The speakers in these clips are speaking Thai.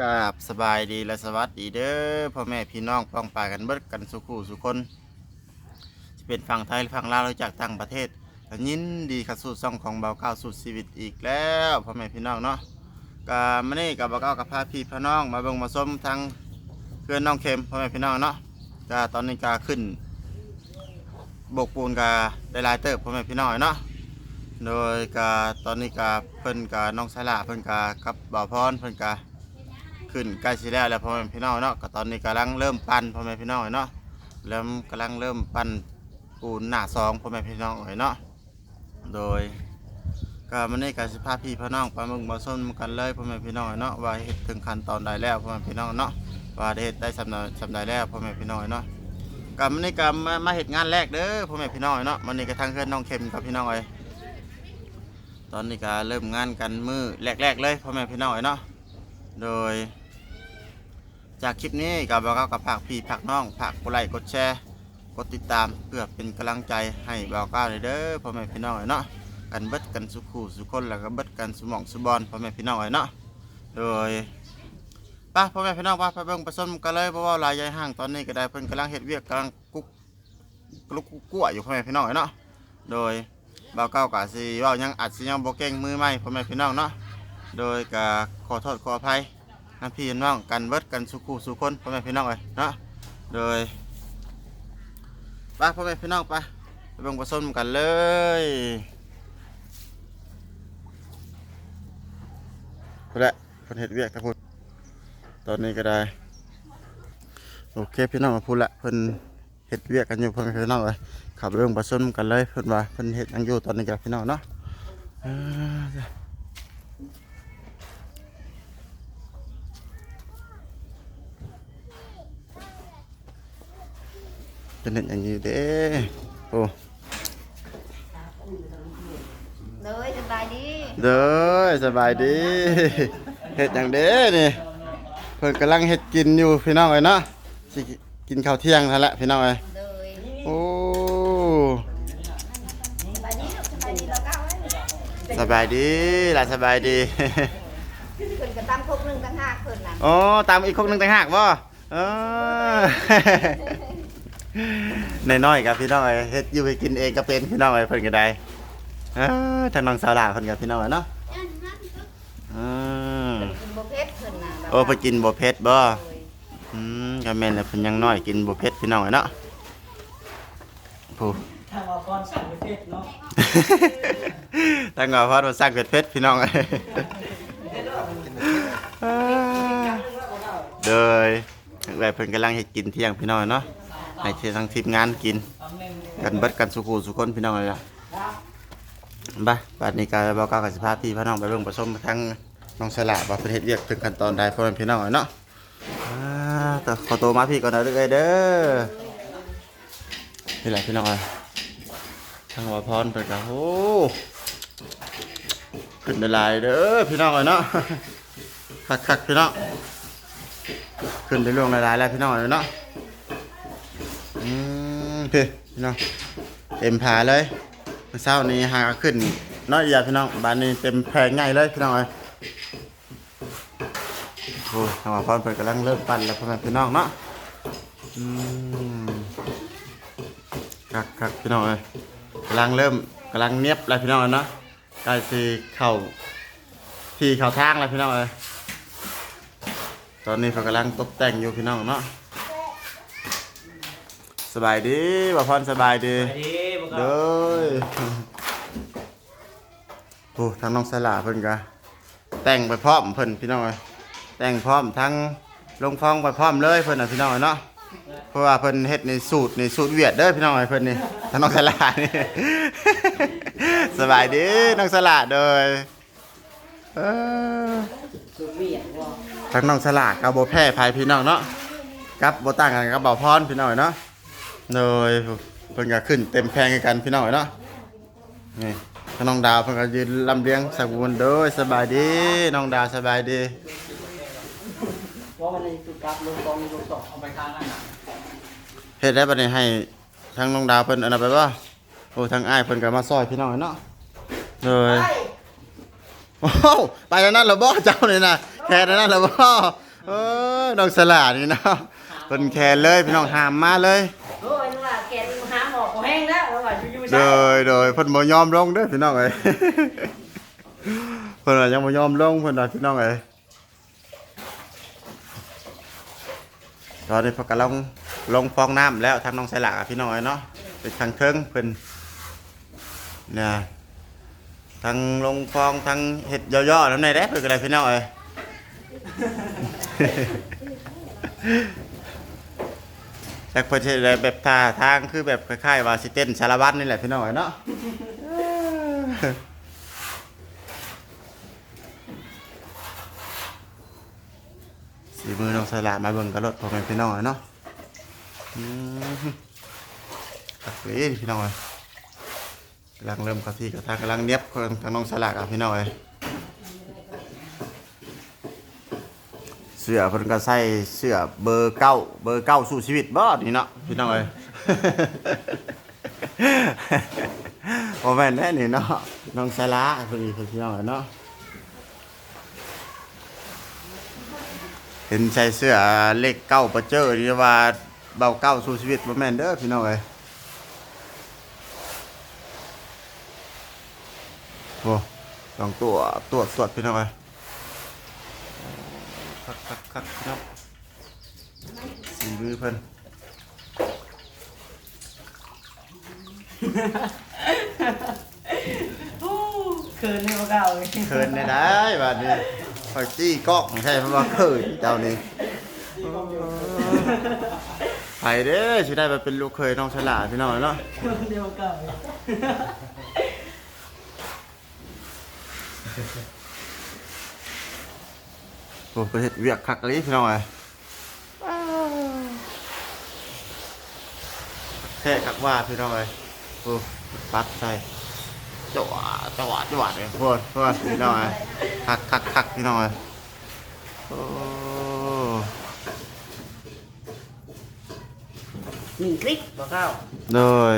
กราบสบายดีและสวัสดีเด้อพ่อแม่พี่น้องป้องป่ากันเบิดกันสุขูสุคนจะเป็นฝั่งไทยหรือฝั่งลาวหรือจากต่างประเทศก็ยินดีขับสู่ซ่องของเบาเก้าสู่ชีวิตอีกแล้วพ่อแม่พี่น้องเนาะก็มื่อนี้กับเบาเก้ากับพาพี่พี่น้องมาเบิ่งมาส้มทางเพื่อนน้องเข็มพ่อแม่พี่น้องเนาะก็ตอนนี้ก็ขึ้นโบกปูนก็ได้ลายเติบพ่อแม่พี่น้องเนาะโดยกาตอนนี้กาเพิ่นกาน้องสลาเพิ่นกากับบ่าวพรเพิ่นกา ขึ้นใกล้สิแล้วแล้วพ่อแม่พี่น้องเนาะก็ตอนนี้กำลังเริ่มปั้นพ่อแม่พี่น้องเนาะเริ่มกำลังเริ่มปั้นปูนหน้าซองพ่อแม่พี่น้องเนาะโดยก็มันนี้กาสิพาพี่พี่น้องไปมึงมาส้มกันเลยพ่อแม่พี่น้องเนาะว่าเฮ็ดถึงขั้นตอนใดแล้วพ่อแม่พี่น้องเนาะว่าได้เฮ็ดได้สำนาสำใดแล้วพ่อแม่พี่น้องเนาะก็มันนี้ก็มามาเฮ็ดงานแรกเด้อพ่อแม่พี่น้องเนาะมันนี้ก็ทางเพื่อนน้องเข็มกับพี่น้องเอ้ยตอนนี้ก็เริ่มงานกันมือแรกๆเลยพ่อแม่พี่น้องเนาะโดย จากคลิปนี้กับบ่าวเก้ากับผักพี่ผักน้องผักกดไลค์กดแชร์กดติดตามเพื่อเป็นกำลังใจให้บ่าวเก้าเลยเด้อพ่อแม่พี่น้องเนาะกันเบิดกันสุขูสุคนแล้วก็เบิดกันสมองสุบอลพ่อแม่พี่น้องเนาะโดยไป้าพ่อแม่พี่น้องป้าไปเบิ่งไปส้มกันเลยเพราะว่าลายยายห้างตอนนี้ก็ได้เพิ่นกำลังเฮ็ดเวียกกำลังกุ๊กกลุกกุ๊กกั่วอยู่พ่อแม่พี่น้องเนาะโดยบ่าวเก้ากะสิเว้ายังอัดสิยังโบเก่งมือใหม่พ่อแม่พี่น้องเนาะโดยกะขอโทษขออภัย น้ำพี่น้องกันเบิดกันสุขุสุคนพ่อแม่พี่น้องเอ้ยเนาะโดยไปพ่อแม่พี่น้องไปไปเบิ่งผสมกันเลยพุ่นละเพิ่นเฮ็ดเวียกทั้งพุ่นตอนนี้ก็ได้โอเคพี่น้องมาพูดละเพิ่นเฮ็ดเวียกกันอยู่พ่อแม่พี่น้องเอ้ยขับเรื่องผสมกันเลยเพิ่นว่าเพิ่นเฮ็ดยังอยู่ตอนนี้กับพี่น้องเนาะอ่าจ้ะ เป็นเฮ็ดหยังอยู่เด้โอ้เลยสบายดีเด้อสบายดีเฮ็ดหยังเด้นี่เพิ่นกำลังเฮ็ดกินอยู่พี่น้องเอ้ยเนาะสิกินข้าวเที่ยงนั่นแหละพี่น้องเอ้ยเลยโอ้สบายดีลูกสบายดีเราเก้าไว้สบายดีหลายสบายดีเพิ่นก็ตามพกหนึ่งตั้งห้าเพิ่นน่ะอ๋อตามอีกคกหนึ่งต่างหากบ่เออในน้อยๆกับพี่น้องเอ้ยเฮ็ดอยู่ให้กินเองก็เป็นพี่น้องเอ้ยเพิ่นก็ได้เออทางน้องสาวหลาเพิ่นกับพี่น้องเอ้ยเนาะอืมกินบ่เผ็ดเพิ่นน่ะโอ้เพิ่นกินบ่เผ็ดบ่เลยอืมก็แม่นแหละเพิ่นยังน้อยกินบ่เผ็ดพี่น้องเอ้ยเนาะผู้ทางออกรสั่งประเทศเนาะตั้งว่าพอดว่าสร้างเผ็ดๆพี่น้องเอ้ยเด้อเอ้ยเพิ่นกำลังเฮ็ดกินเที่ยงพี่น้องเอ้ยเนาะ ให้ทางทีมงานกิน กันเบิดกันสุขุสุคนพี่น้องเลยล่ะไปบัดนี้การบอกกาวกับสภาพพี่พี่น้องไปเบิ่งผสมทั้งน้องสละว่าประเทศเรียกถึงขั้นตอนใดพ่อแม่พี่น้องเนาะอ่าแต่ขอตัวมาพี่ก่อนนะเด้อเด้อนี่แหละพี่น้องเอ้ยทางวาพรเปิดกันโอ้ขึ้นได้หลายเด้อพี่น้องเอ้ยเนาะคักๆพี่น้องขึ้นได้ล่วงหลายๆแล้วพี่น้องเอ้ยเนาะ พี่พี่น้องเต็มผาเลยเมื่อเช้านี้หาขึ้นน้อยอย่าพี่น้องบ้านนี้เต็มแพงง่ายเลยพี่น้องเอ้ยโอ้ยทางว่าพรเพิ่นกำลังเริ่มปั่นแล้วพ่อแม่พี่น้องเนาะอืมคักคักพี่น้องเอ้ยกำลังเริ่มกำลังเนียบแล้วพี่น้องเอ้ยเนาะใกล้สิเข้าที่เข้าทางแล้วพี่น้องเอ้ยตอนนี้เขากำลังตกแต่งอยู่พี่น้องเนาะ สบายดีบ่าวพรสบายดีไปดีบุกเด้ยโอ้ทั้งน้องสลาเพิ่นกะแต่งไปพร้อมเพิ่นพี่น้องเอ้ยแต่งพร้อมทั้งลงฟองไปพร้อมเลยเพิ่นน่ะพี่น้องเอ้ยเนาะเพราะว่าเพิ่นเฮ็ดในสูตรในสูตรเวียดเด้อพี่น้องเอ้ยเพิ่นนี่ทั้งน้องสลานี่ สบายดีน้องสลาเด้ยเออ สุเวียนว่าทั้งน้องสลากับบ่แพ้ภัยพี่น้องเนาะกับบ่ต่างกันกับบ่าวพรพี่น้องเอ้ยเนาะ เลยเพิ่นก็ขึ้นเต็มแพงกันพี่น้องเนาะนี่ถ้าน้องดาวเพิ่นก็ยืนลำเลียงสักวนเด้อสบายดีน้องดาวสบายดีว่าวันนี้คือกลับลงกองลงต่อเอาไปทางนั้นเฮ็ดได้บัดนี้ให้ทั้งน้องดาวเพิ่นอันนั้นไปบ่โอ้ทั้งอ้ายเพิ่นก็มาซอยพี่น้องเนาะเลยโอ้ไปแล้วนั่นเหรอบ่เจ้านี่นะแค่นั้นเหรอบ่เออน้องสลาดนี่เนาะเพิ่นแขนเลยพี่น้องหามมาเลย โดใช่ยโดยเพิ่นบ่ยอมลงเด้อพี่น้องเอ้ยเพิ่นว่ายังบ่ยอมลงเพิ่นว่าพี่น้องเอ้ยตอนนี้เพิ่นก็ลงลงฟองน้ำแล้วทางน้องสลาพี่น้องเอ้ยเนาะเป็นทางเทิงเพิ่นเนี่ยทางลงฟองทางเฮ็ดย่อๆนำในแด้เพิ่นก็ได้พี่น้องเอ้ย แต่เพิ่นสิได้แบบท่าทางคือแบบคล้ายๆว่าสิเต้นสารวัตรนี่แหละพี่น้องเอ้ยเนาะ สีมือน้องสลามาเบิ่งกระรถพอแม่พี่น้องเอ้ยเนาะอืมตักเลยพี่น้องเอ้ยกำลังเริ่มเข้าที่กระทากำลังเนียบคนทางน้องสลากอะพี่น้องเอ้ย เสื้อเพิ่นก็ใส่เสื้อเบอร์เก้าเบอร์เก้าสู้ชีวิตบ่นี่เนาะพี่น้องเอ้ยโอ้แม่นแน่นี่เนาะน้องสลาพอดีพี่น้องเอ้ยเนาะเห็นใส่เสื้อเลขเก้าประเจอที่ว่าเบาเก้าสู่ชีวิตบ่แม่นเด้อพี่น้องเอ้ยโอ้ต้องตัวตรวจตรวจพี่น้องเอ้ย คักคักคักพี่น้องสีมือเพิ่นโอ้เขินให้บ่เก่าเลยเคินได้ได้บัดนี้คอยจี้กล้องใช่เพราะว่าเคินเจ้านี่ไปเด้อสิได้ไปเป็นลูกเคยน้องฉลาดพี่น้องเนาะเดียวเก่าเลย โอ้ประเทศเวียกคักเลยพี่น้องเอ้ยแค่คักว่าพี่น้องเอ้ยโอ้ปัดใส่จวดจวดจวดเลยพูดพูดพี่น้องเอ้ยคักคักคักพี่น้องเอ้ยโอ้หนึ่งคลิกบ่เก่าโดย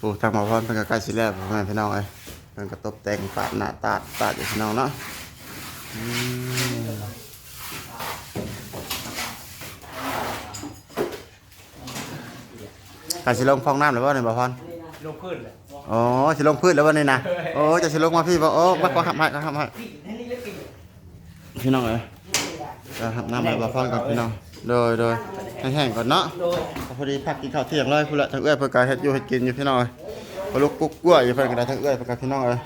ปลูกทางหมอพรเป็นกใกล้สิแล้วพ่อแม่พี่น้องเอ้ยเป็นกระตบแต่งปาดหน้าตาดตาดอยู่พี่น้องเนาะอืม กาสิลงฟองน้ำหรือว่าในบ่พรลงพื้นเลยอ๋อสิลงพืชแล้ววันนี้นะโอ้จะสิลงมาพี่บอกโอ้มาก็หับให้ก็หับให้ปิดให้นี่เลยปิดพี่น้องเอ้ยจะหับน้ำให้บ่พรกับพี่น้องโดยโดยให้แห้งก่อนเนาะโดยพอดีพักกินข้าวเที่ยงเลยพุ่นละทั้งเอื้อยเพิ่นก็เฮ็ดอยู่เฮ็ดกินอยู่พี่น้องเอ้ยพอลุกกุ๊กกล้วยอยู่เพิ่นก็ได้ทั้งเอื้อยเพิ่นก็พี่น้องเอ้ย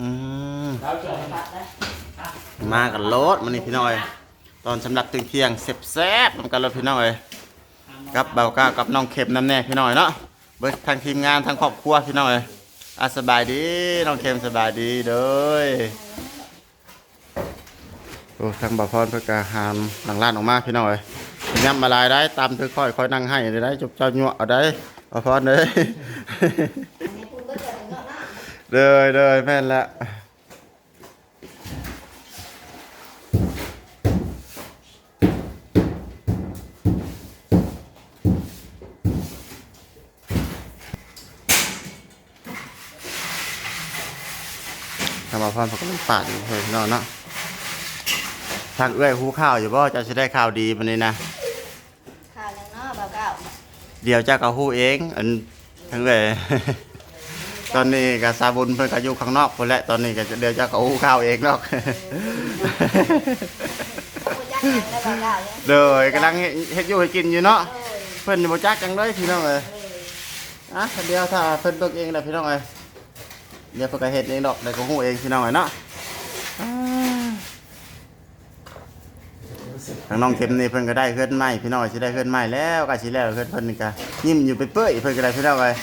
อืมมากันโลดมื้อนี้พี่น้องเอ้ยตอนสำหรับตึงเที่ยงแซ่บๆนำกันรถพี่น้องเอ้ย กับเบาก้ากับน้องเข็มน้ำแน่พี่น้องเอ้ยเนาะเบิดทางทีมงานทางครอบครัวพี่น้องเอ้ยอะสบายดีน้องเข็มสบายดีเด้อโอ้ทางบ่าวพรเพิ่นก็หามหลังร้านออกมาพี่น้องเอ้ยยำมาลายได้ตามถือค่อยค่อยนั่งให้ได้จุบเจ้าหยวเอาได้พอพอเลยอันนี้คุณก็จะเนาะนะเลยเลยแม่นละทำมาพรเขาก็ต้อง ปาดอยู่เฮ้ยพี่น้องเนาะทางเอื้อยหูข้าวอยู่บ่จะจะได้ข่าวดีมันนี้นะข้าวยังเนาะเบาเก้าเดี๋ยวเจ้าก็ฮู้เองอันทั้งเลยตอนนี้ก็ซาบุญเพิ่นก็อยู่ข้างนอกพุ่นแหละตอนนี้ก็เดี๋ยวเจ้าก็ฮู้ข้าวเองเนาะคุณยักษ์ยังได้เบาเก้ายังเด้อยกำลังเฮ็ดเฮ็ดอยู่ให้กินอยู่เนาะ เอ้ยเพิ่นบ่จักจังเลยพี่น้องเอ้ยอะเดี๋ยวถ้าเพิ่นเบิ่งเองแหละพี่น้องเอ้ยเดี๋ยวเพิ่นก็เฮ็ดเองดอกเดี๋ยวก็ฮู้เองพี่น้องเอ้ยเนาะอ่า ทางน้องเข็มนี่เพิ่นก็ได้เฮือนใหม่พี่น้องสิได้เฮือนใหม่แล้วก็สิแล้วเฮือนเพิ่นนี่ก็ยิ้มอยู่ไปเปื่อยเพิ่นก็ได้พี่น้องเอ้ย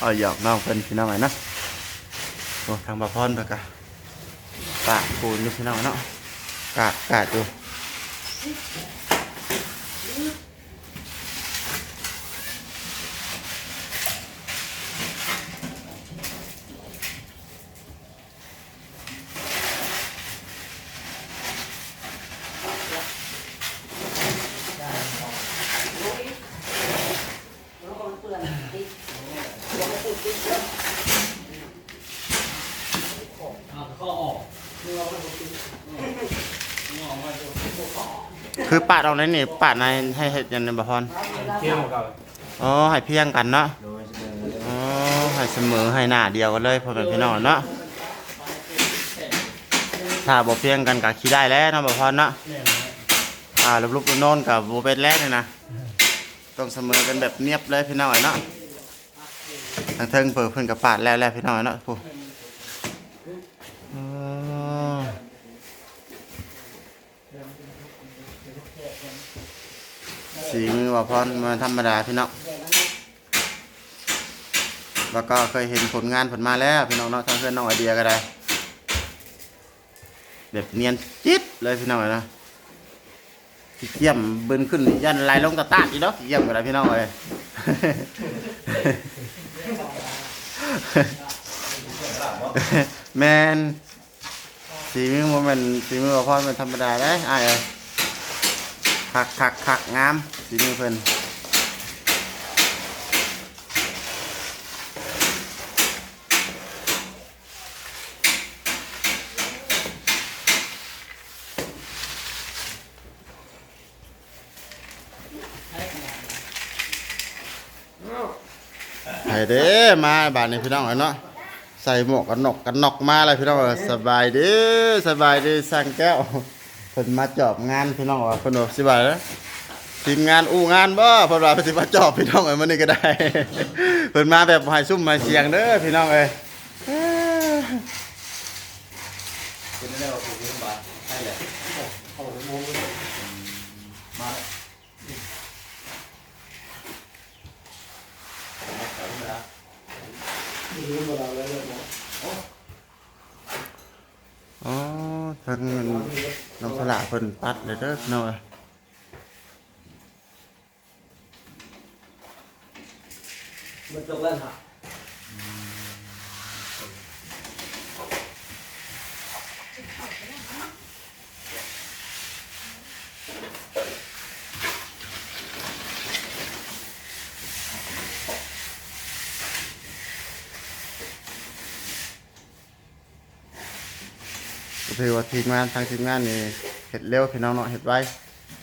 เอาหยอกน้องเพิ่นพี่น้องไอ้เนาะโอ้ทางบ่พรเพิ่นก็ปากปูนอยู่พี่น้องเนาะกาดกาดอยู่ คือปาดเอาในนี่ปาดในให้เฮ็ดยังในบ่พรเที่ยวกับอ๋อให้เพียงกันเนาะอ๋อให้เสมอให้หน้าเดียวกันเลยพ่อแม่พี่น้องเนาะถ้าบ่เพียงกันก็ขี้ได้แล้วเนาะบ่พรเนาะแน่นอ่าลุกๆน่นกับบ่เป็นแล้วนี่นะต้องเสมอกันแบบเนียบเลยพี่น้องเนาะทางเทิงเปิดเพิ่นกับปาดแล้วแล้วพี่น้องเนาะผู้ สีมือว่าพรมาธรรมดาพี่น้องแล้วก็เคยเห็นผลงานผลมาแล้วพี่น้องเนาะทางเพื่อนน้องไอเดียก็ได้แบบเนียนจิ๊บเลยพี่น้องเนะขี้เกียมเบิ้นขึ้นยันลายลงตะตาดอีดอกขี้เกียมกันเลยพี่น้องเอ้ยแมนสีมือโมเมนสีมือพ่อเป็นธรรมดาได้อ้ายเอ้ยคักคักคักงาม สีมือเพิ่นไห้เด้มาบานนี้พี่น้องเนาะใส่หมวกกันนกกันนกมาเลยพี่น้องสบายดีสบายดีสั่งแก้วเพิ่นมาจอบงานพี่น้องว่าเพิ่นบอกสบายแล้ว ทีมงานอู้งานบ่เพิ่นว่าเพิ่นสิมาจอบพี่น้องเอ้ยมื้อนี้ก็ได้ เพิ่นมาแบบให้ซุ่มให้เสียงเด้อพี่น้องเอ้ยคุณไม่ได้ว่าคุณมาใช่แหละโอ้โหมาอ๋อทางน้องสละเพิ่นปัดเลยเด้อพี่น้องเอ้ย มันจบแล้วฮะก็ถือว่าทีมงานทางทีมงานนี่เฮ็ดเร็วพี่น้องเนาะเฮ็ดไว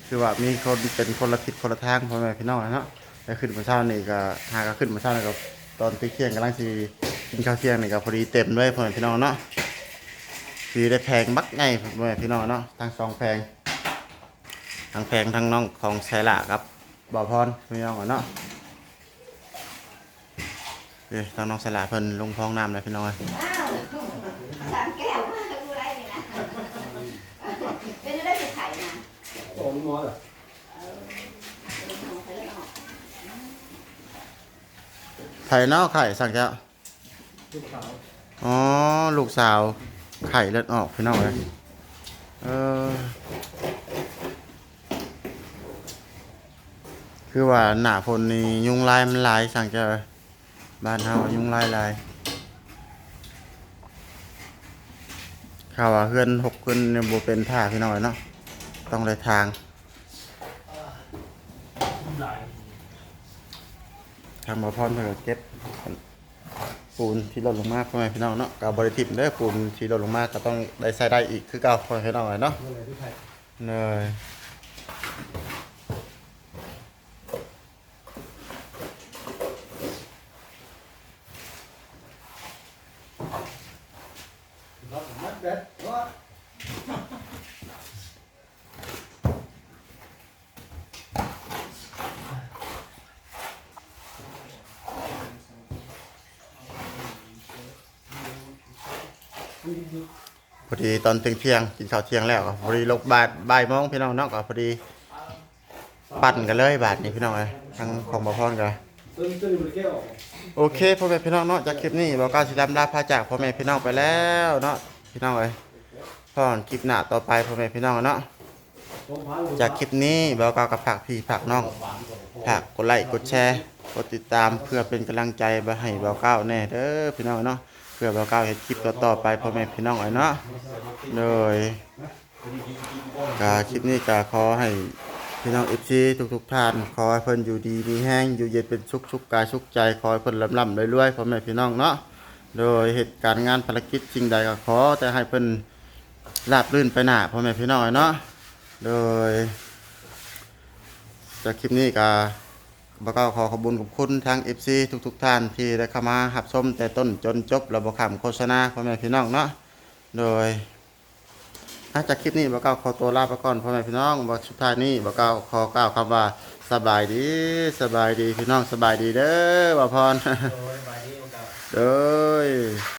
คือว่ามีคนเป็นคนละทิศคนละทางพ่อแม่พี่น้องเนาะ แล้ขึ้นมาเช้านี่ก็หาก็ขึ้นมาเช้านี่ก็ตอนตีเที่ยงกำลังสิกินข้าวเที่ยงนี่ก็พอดีเต็มเลยพ่อพี่น้องเนาะคือได้แพงบักไงพ่อพี่น้องเนาะทั้งสองแพงทั้งแพงทั้งน้องของไซละครับบ่าวพรพี่น้องเนาะเอ้ยทางน้องไซละเพิ่นลงท้องน้ำเลยพี่น้องเอ้ยอ้าวสามแก้วมาดูไรนี่นะเป็นได้สิไข่นะโอ้ยมอเหรอ ไข่เน่าไข่สั่งแก้วลูกสาวอ๋อ ลูกสาว ไข่เลือดออกพี่น้องเลยเออ คือว่าหนาฝนนี่ยุงลายมันลายสั่งจะบ้านเฮายุงลายลายข่าวว่าเฮือนหกเฮือนเนี่ยบเป็นท่าพี่น้องเอ้ยเนาะต้องได้ทาง หลาย ทางบ่พรเพิ่นก็เก็บปูนที่หล่นลงมาพ่อแม่พี่น้องเนาะก็บ่ได้ทิ่มเด้อปูนที่หล่นลงมาก็ต้องได้ใส่ได้อีกคือเก่าพ่อแม่พี่น้องเอ้ยเนาะเมื่อไหร่ที่ไทย เนย รับมัดเด็ดว่า พอดีตอนเที่ยงเที่ยงกินข้าวเที่ยงแล้วก็พอดีลงบาทบ่ายโมงพี่น้องเนาะก็พอดีปั่นกันเลยบาทนี้พี่น้องเอ้ยทางของบ่พรกันเกลโอเคพ่อแม่พี่น้องเนาะจากคลิปนี้บอกกล้าสิลำลาพาจากพ่อแม่พี่น้องไปแล้วเนาะพี่น้องเอ้ยพ่อคลิปหน้าต่อไปพ่อแม่พี่น้องเนาะจากคลิปนี้บอกกล้ากับฝากพี่ฝากน้องฝากกดไลค์กดแชร์กดติดตามเพื่อเป็นกำลังใจไปให้บอกก้าแน่เด้อพี่น้องเนาะ พื่อบอกก้าเห็นคลิปต่อๆไปพ่อแม่พี่น้องเอ้เนาะเลยกาคลิปนี้ก็ขอให้พี่น้องเอฟซีทุกๆท่านขอให้เพิ่นอยู่ดีมีแห้งอยู่เย็นเป็นสุขสุขกายสุขใจขอให้เพิ่นลำลำรวยๆพ่อแม่พี่น้องเนาะโดยเหตุการณ์งานภารกิจสิ่งใดก็ขอแต่ให้เพิ่นราบรื่นไปหน้าพ่อแม่พี่น้องเนาะโดยจากคลิปนี้ก็ บ่ก็ขอขอบคุญขอบคุณทาง FC ทุกๆท่านที่ได้เข้ามารับชมแต่ต้นจนจบระบบคำโฆษณาพ่อแม่พี่น้องเนาะโดยถ้าจากคลิปนี้บ่เก้าขอตัวลาไปก่อนพ่อแม่พี่น้องบ่สุดท้ายนี้บ่เก้าขอกล่าวคำว่าสบายดีสบายดีพี่น้องสบายดีเด้อบ่พร โดย